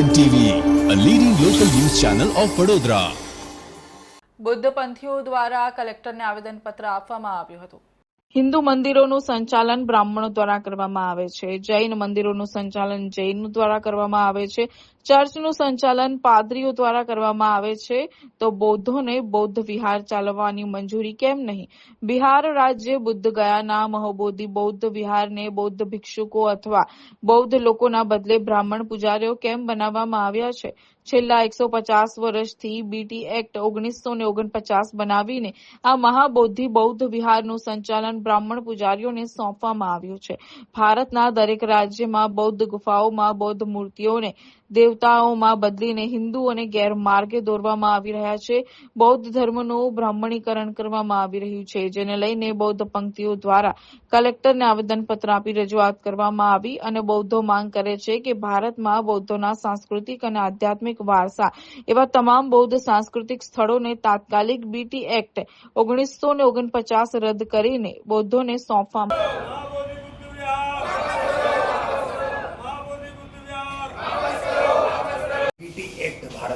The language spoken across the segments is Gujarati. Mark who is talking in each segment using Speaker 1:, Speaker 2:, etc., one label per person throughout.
Speaker 1: N TV a leading local news channel of Vadodara
Speaker 2: Buddha પંથીઓ દ્વારા કલેક્ટરને આવેદનપત્ર આપવામાં આવ્યું હતું.
Speaker 3: હિન્દુ મંદિરોનું સંચાલન બ્રાહ્મણો દ્વારા કરવામાં આવે છે. જૈન મંદિરોનું સંચાલન જૈન દ્વારા કરવામાં આવે છે. ચર્ચનું સંચાલન પાદરીઓ દ્વારા કરવામાં આવે છે. તો બૌદ્ધોને બૌદ્ધ વિહાર ચાલવવાની મંજૂરી કેમ નહીં? બિહાર રાજ્ય બુદ્ધ ગયાના મહોબોધિ બૌદ્ધ વિહારને બૌદ્ધ ભિક્ષુકો અથવા બૌદ્ધ લોકોના બદલે બ્રાહ્મણ પૂજારીઓ કેમ બનાવવામાં આવ્યા છે? છેલ્લા એકસો પચાસ વર્ષથી બીટી એક્ટ ઓગણીસો ને ઓગણપચાસ બનાવીને આ મહાબોધિ બૌદ્ધ વિહારનું સંચાલન બ્રાહ્મણ પૂજારીઓને સોંપવામાં આવ્યું છે. ભારતના દરેક રાજ્યમાં બૌદ્ધ ગુફાઓમાં બૌદ્ધ મૂર્તિઓને દેવતાઓમાં બદલીને હિન્દુ અને ગેરમાર્ગે દોરવામાં આવી રહ્યા છે. બૌદ્ધ ધર્મનું બ્રાહ્મણીકરણ કરવામાં આવી રહ્યું છે, જેને લઈને બૌદ્ધ પંક્તિઓ દ્વારા કલેક્ટરને આવેદનપત્ર આપી રજૂઆત કરવામાં આવી અને બૌદ્ધો માંગ કરે છે કે ભારતમાં બૌદ્ધોના સાંસ્કૃતિક અને આધ્યાત્મિક વારસા એવા તમામ બૌદ્ધ સાંસ્કૃતિક સ્થળોને તાત્કાલિક બીટી એક્ટ ઓગણીસો ને ઓગણપચાસ રદ કરીને બૌદ્ધોને સોંપવામાં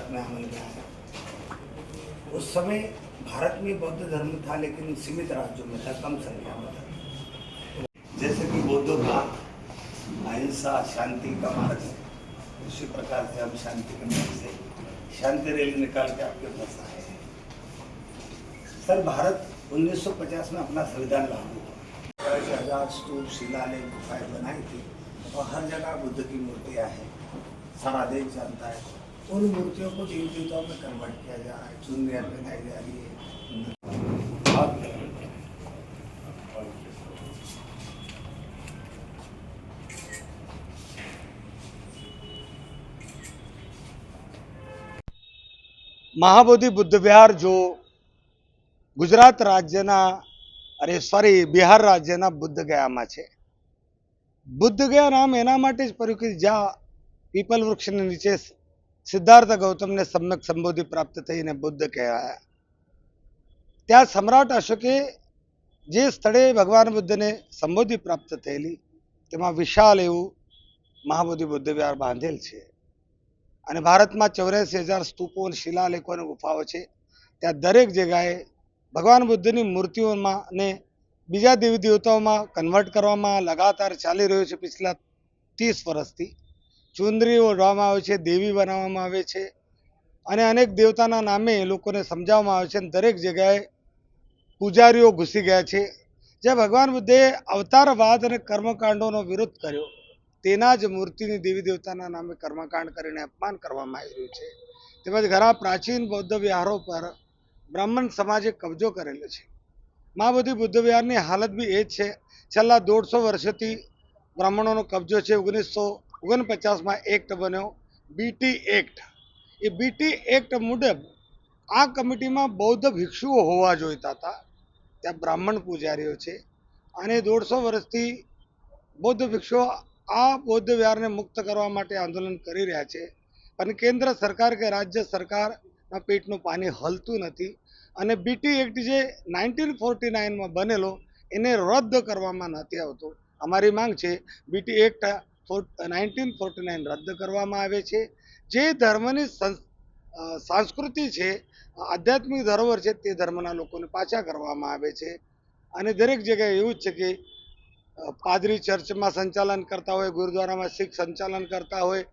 Speaker 4: भारत में अमल में आया उस समय भारत में बौद्ध धर्म था, लेकिन सीमित राज्यों में था, कम संख्या में था। जैसे कि बौद्धों का अहिंसा, शांति का मार्ग है। उसी प्रकार से हम शांति के मार्ग से शांति रैली निकाल के आपके पास आए हैं। सर, भारत 1950 में अपना संविधान लागू हुआ। हज़ार स्तूप शिलालेख गुफाएँ बनाई थी, और हर जगह बुद्ध की मूर्तियाँ हैं। सारा देश जानता है। उन मूर्तियों को देवी देवताओं में कन्वर्ट किया जा रहा है चुनरियाँ पहनाई जा रही है और મહાબોધિ બુદ્ધ વિહાર જો ગુજરાત રાજ્યના અરે સોરી બિહાર રાજ્યના બુદ્ધ ગયામાં છે બુદ્ધ ગયા નામ એના માટે જ પડ્યું કે જ્યાં પીપલ વૃક્ષની નીચે સિદ્ધાર્થ ગૌતમને સમ્યક સંબોધિ પ્રાપ્ત થઈને બુદ્ધ કહેવાયા. ત્યાં સમ્રાટ અશોકે જે સ્થળે ભગવાન બુદ્ધને સંબોધિ પ્રાપ્ત થયેલી, તેમાં વિશાળ એવું મહાબોધિ બુદ્ધ વિહાર બાંધેલ છે. અને ભારતમાં ચોર્યાસી હજાર સ્તૂપો શિલાલેખો અને ગુફાઓ છે. ત્યાં દરેક જગ્યાએ ભગવાન બુદ્ધની મૂર્તિઓમાં ને બીજા દેવી દેવતાઓમાં કન્વર્ટ કરવામાં લગાતાર ચાલી રહ્યો છે. પિછલા ત્રીસ વર્ષથી ચુંદરી ઓઢવામાં આવે છે, દેવી બનાવવામાં આવે છે. અને અનેક દેવતાના નામે લોકોને સમજાવવામાં આવે છે અને દરેક જગ્યાએ પૂજારીઓ ઘૂસી ગયા છે. જે ભગવાન બુદ્ધે અવતારવાદ અને કર્મકાંડોનો વિરોધ કર્યો. તેના જ મૂર્તિની દેવી દેવતાના નામે કર્મકાંડ કરીને અપમાન કરવામાં આવી રહ્યું છે. તેમજ ઘણા પ્રાચીન બૌદ્ધ વિહારો પર બ્રાહ્મણ સમાજે કબજો કરેલો છે. મા બધી બુદ્ધ વિહારની હાલત બી એ જ છે. છેલ્લા દોઢસો વર્ષથી બ્રાહ્મણોનો કબજો છે. ઓગણીસો ઓગણપચાસમાં એક્ટ બન્યો, બીટી એક્ટ. એ બીટી એક્ટ મુજબ આ કમિટીમાં બૌદ્ધ ભિક્ષુઓ હોવા જોઈતા હતા. ત્યાં બ્રાહ્મણ પૂજારીઓ છે. અને દોઢસો વર્ષથી બૌદ્ધ ભિક્ષુઓ આ બૌદ્ધ વિહારને મુક્ત કરવા માટે આંદોલન કરી રહ્યા છે. પણ કેન્દ્ર સરકાર કે રાજ્ય સરકારના પેટનું પાણી હલતું નથી. અને બીટી એક્ટ જે નાઇન્ટીન ફોર્ટી નાઇનમાં બનેલો, એને રદ કરવામાં નથી આવતો. અમારી માંગ છે, BT act nineteen forty nine રદ કરવામાં આવે છે. જે ધર્મની સંસ્કૃતિ છે, આધ્યાત્મિક ધરોહર છે, તે ધર્મના લોકોને પાછા કરવામાં આવે છે. અને દરેક જગ્યાએ એવું જ છે કે પાદરી ચર્ચમાં સંચાલન કરતા હોય, ગુરુદ્વારામાં શીખ સંચાલન કરતા હોય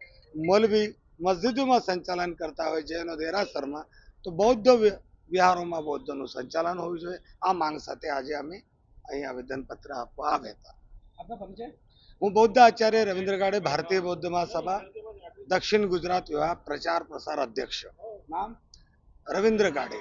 Speaker 4: મલવી મસ્જિદોમાં સંચાલન કરતા હોય, જૈનો દેરાસરમાં, તો બૌદ્ધ વિહારોમાં બૌદ્ધનું સંચાલન હોવું જોઈએ. આ માંગ સાથે આજે અમે અહીં આવેદનપત્ર આપવા આવ્યા હતા. હું બૌદ્ધ આચાર્ય રવિન્દ્ર ગાડે ભારતીય બૌદ્ધ મહાસભા દક્ષિણ ગુજરાત વિભાગ પ્રચાર પ્રસાર અધ્યક્ષ. નામ? રવિન્દ્ર ગાડે